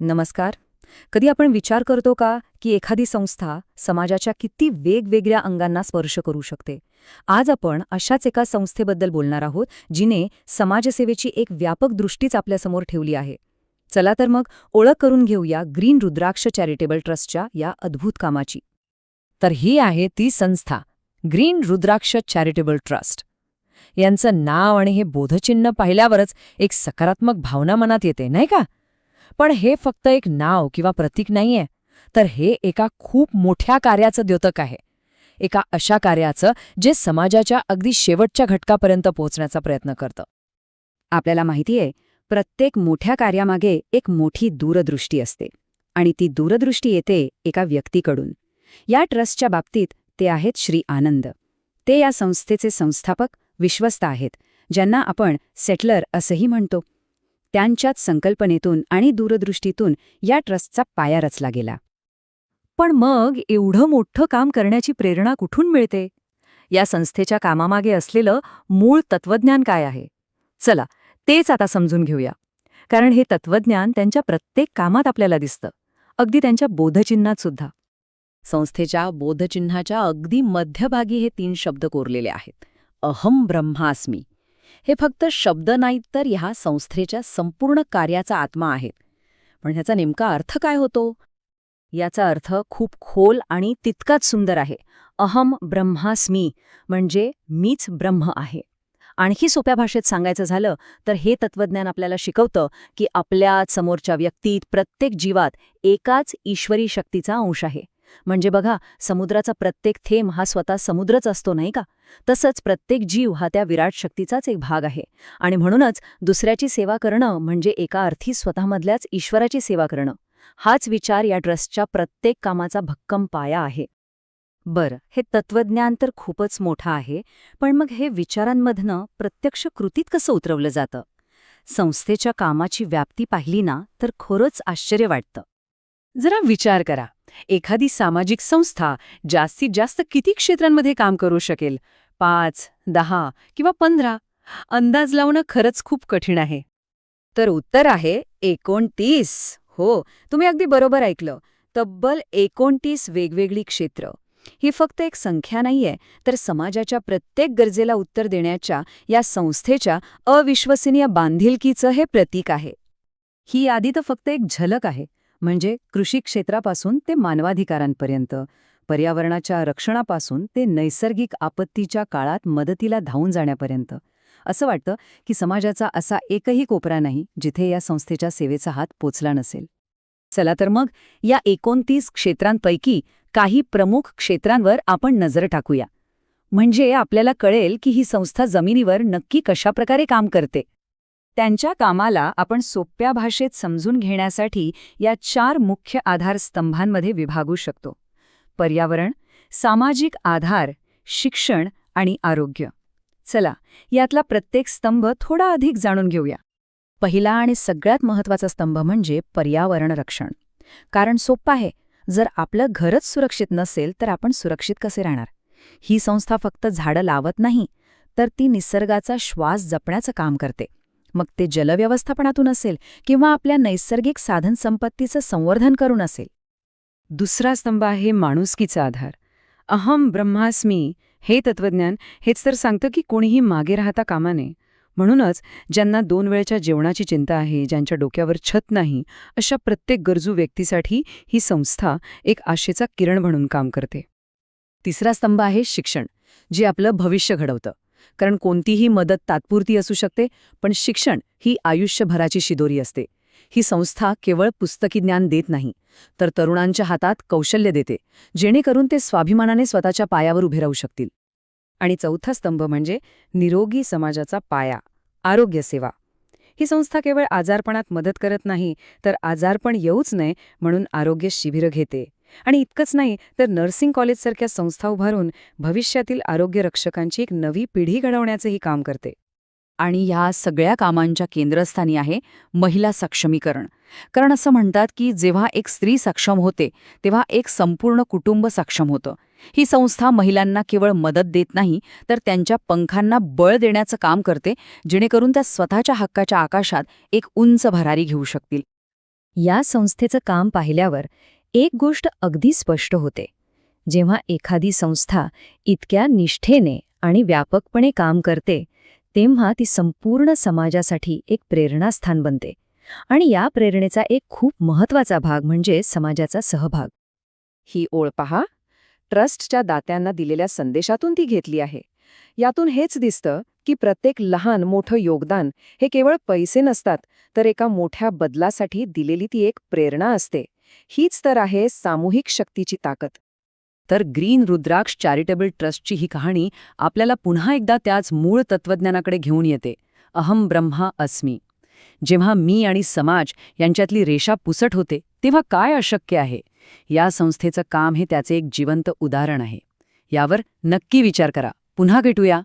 नमस्कार. कधी आपण विचार करतो का की एखादी संस्था समाजाच्या किती वेगवेगळ्या अंगांना स्पर्श करू शकते? आज आपण अशाच एका संस्थेबद्दल बोलणार आहोत जिने समाजसेवेची एक व्यापक दृष्टीच आपल्यासमोर ठेवली आहे. चला तर मग ओळख करून घेऊया ग्रीन रुद्राक्ष चॅरिटेबल ट्रस्टच्या या अद्भुत कामाची. तर ही आहे ती संस्था ग्रीन रुद्राक्ष चॅरिटेबल ट्रस्ट. यांचं नाव आणि हे बोधचिन्ह पाहिल्यावरच एक सकारात्मक भावना मनात येते नाही का? पण हे फक्त एक नाव किंवा प्रतीक नाहीये. तर हे एका खूप मोठ्या कार्याचं द्योतक आहे. एका अशा कार्याचं जे समाजाच्या अगदी शेवटच्या घटकापर्यंत पोहोचण्याचा प्रयत्न करतं. आपल्याला माहितीये प्रत्येक मोठ्या कार्यामागे एक मोठी दूरदृष्टी असते आणि ती दूरदृष्टी येते एका व्यक्तीकडून. या ट्रस्टच्या बाबतीत ते आहेत श्री आनंद. ते या संस्थेचे संस्थापक विश्वस्त आहेत ज्यांना आपण सेटलर असंही म्हणतो. त्यांच्याच संकल्पनेतून आणि दूरदृष्टीतून या ट्रस्टचा पाया रचला गेला. पण मग एवढं मोठं काम करण्याची प्रेरणा कुठून मिळते? या संस्थेच्या कामामागे असलेलं मूळ तत्वज्ञान काय आहे? चला तेच आता समजून घेऊया. कारण हे तत्वज्ञान त्यांच्या प्रत्येक कामात आपल्याला दिसतं. अगदी त्यांच्या बोधचिन्हात सुद्धा. संस्थेच्या बोधचिन्हाच्या अगदी मध्यभागी हे तीन शब्द कोरलेले आहेत. अहम ब्रह्मास्मी. हे फक्त शब्द नाहीत तर ह्या संस्थेच्या संपूर्ण कार्याचा आत्मा आहेत. पण ह्याचा नेमका अर्थ काय होतो? याचा अर्थ खूप खोल आणि तितकाच सुंदर आहे. अहम ब्रह्मास्मी म्हणजे मीच ब्रह्म आहे. आणखी सोप्या भाषेत सांगायचं झालं तर हे तत्वज्ञान आपल्याला शिकवतं की आपल्या समोरच्या व्यक्तीत प्रत्येक जीवात एकाच ईश्वरी शक्तीचा अंश आहे. म्हणजे बघा समुद्राचा प्रत्येक थेंब हा स्वतः समुद्रच असतो नाही का? तसंच प्रत्येक जीव हा त्या विराट शक्तीचाच एक भाग आहे. आणि म्हणूनच दुसऱ्याची सेवा करणं म्हणजे एका अर्थी स्वतःमधल्याच ईश्वराची सेवा करणं. हाच विचार या ट्रस्टच्या प्रत्येक कामाचा भक्कम पाया आहे. बरं हे तत्वज्ञान तर खूपच मोठं आहे पण मग हे विचारांमधनं प्रत्यक्ष कृतीत कसं उतरवलं जातं? संस्थेच्या कामाची व्याप्ती पाहिली ना तर खरंच आश्चर्य वाटतं. जरा विचार करा. एखादी सामाजिक संस्था जास्तीत जास्त किती क्षेत्रांमध्ये काम करू शकेल? पाच दहा किंवा पंधरा? अंदाज लावणं खरंच खूप कठीण आहे. तर उत्तर आहे एकोणतीस. हो तुम्ही अगदी बरोबर ऐकलं. तब्बल एकोणतीस वेगवेगळी क्षेत्र. ही फक्त एक संख्या नाहीये तर समाजाच्या प्रत्येक गरजेला उत्तर देण्याच्या या संस्थेच्या अविश्वसनीय बांधिलकीचं हे प्रतीक आहे. ही यादी तर फक्त एक झलक आहे. म्हणजे कृषी क्षेत्रापासून ते मानवाधिकारांपर्यंत. पर्यावरणाच्या रक्षणापासून ते नैसर्गिक आपत्तीच्या काळात मदतीला धावून जाण्यापर्यंत. असं वाटतं की समाजाचा असा एकही कोपरा नाही जिथे या संस्थेच्या सेवेचा हात पोचला नसेल. चला तर मग या एकोणतीस क्षेत्रांपैकी काही प्रमुख क्षेत्रांवर आपण नजर टाकूया. म्हणजे आपल्याला कळेल की ही संस्था जमिनीवर नक्की कशाप्रकारे काम करते. त्यांच्या कामाला आपण सोप्या भाषेत समजून घेण्यासाठी या चार मुख्य आधारस्तंभांमध्ये विभागू शकतो. पर्यावरण सामाजिक आधार शिक्षण आणि आरोग्य. चला यातला प्रत्येक स्तंभ थोडा अधिक जाणून घेऊया. पहिला आणि सगळ्यात महत्त्वाचा स्तंभ म्हणजे पर्यावरण रक्षण. कारण सोप्पं आहे जर आपलं घरच सुरक्षित नसेल तर आपण सुरक्षित कसे राहणार? ही संस्था फक्त झाडं लावत नाही तर ती निसर्गाचा श्वास जपण्याचं काम करते. मग ते जलव्यवस्थापनातून असेल किंवा आपल्या नैसर्गिक साधनसंपत्तीचं संवर्धन करून असेल. दुसरा स्तंभ आहे माणुसकीचा आधार. अहम ब्रह्मास्मी हे तत्वज्ञान हेच तर सांगतं की कोणीही मागे राहता कामा नये. म्हणूनच ज्यांना दोन वेळच्या जेवणाची चिंता आहे ज्यांच्या डोक्यावर छत नाही अशा प्रत्येक गरजू व्यक्तीसाठी ही संस्था एक आशेचा किरण म्हणून काम करते. तिसरा स्तंभ आहे शिक्षण जे आपलं भविष्य घडवतं. कारण कोणतीही मदत तात्पुरती असू शकते पण शिक्षण ही आयुष्यभराची शिदोरी असते. ही संस्था केवळ पुस्तकी ज्ञान देत नाही तर तरुणांच्या हातात कौशल्य देते जेणेकरून ते स्वाभिमानाने स्वतःच्या पायावर उभे राहू शकतील. आणि चौथा स्तंभ म्हणजे निरोगी समाजाचा पाया आरोग्यसेवा ही संस्था केवळ आजारपणात मदत करत नाही तर आजारपण येऊच नये म्हणून आरोग्य शिबिरं घेते. आणि इतकंच नाही तर नर्सिंग कॉलेजसारख्या संस्था उभारून भविष्यातील आरोग्य रक्षकांची एक नवी पिढी घडवण्याचंही काम करते. आणि ह्या सगळ्या कामांच्या केंद्रस्थानी आहे महिला सक्षमीकरण. कारण असं म्हणतात की जेव्हा एक स्त्री सक्षम होते तेव्हा एक संपूर्ण कुटुंब सक्षम होतं. ही संस्था महिलांना केवळ मदत देत नाही तर त्यांच्या पंखांना बळ देण्याचं काम करते जेणेकरून त्या स्वतःच्या हक्काच्या आकाशात एक उंच भरारी घेऊ शकतील. या संस्थेचं काम पाहिल्यावर एक गोष्ट अगदी स्पष्ट होते. जेव्हा एखादी संस्था इतक्या निष्ठेने आणि व्यापकपणे काम करते तेव्हा ती संपूर्ण समाजासाठी एक प्रेरणास्थान बनते. आणि या प्रेरणेचा एक खूप महत्त्वाचा भाग म्हणजे समाजाचा सहभाग. ही ओळ पहा. ट्रस्टच्या दात्यांना दिलेल्या संदेशातून ती घेतली आहे. यातून हेच दिसतं की प्रत्येक लहान मोठं योगदान हे केवळ पैसे नसतात तर एका मोठ्या बदलासाठी दिलेली ती एक प्रेरणा असते. हीच तर आहे सामूहिक शक्तीची ताकद. तर ग्रीन रुद्राक्ष चॅरिटेबल ट्रस्टची ही कहाणी आपल्याला पुन्हा एकदा त्याच मूळ तत्वज्ञानाकडे घेऊन येते अहम ब्रह्मा अस्मी. जेव्हा मी आणि समाज यांच्यातली रेषा पुसट होते तेव्हा काय अशक्य आहे? या संस्थेचं काम हे त्याचे एक जिवंत उदाहरण आहे. यावर नक्की विचार करा. पुन्हा भेटूया.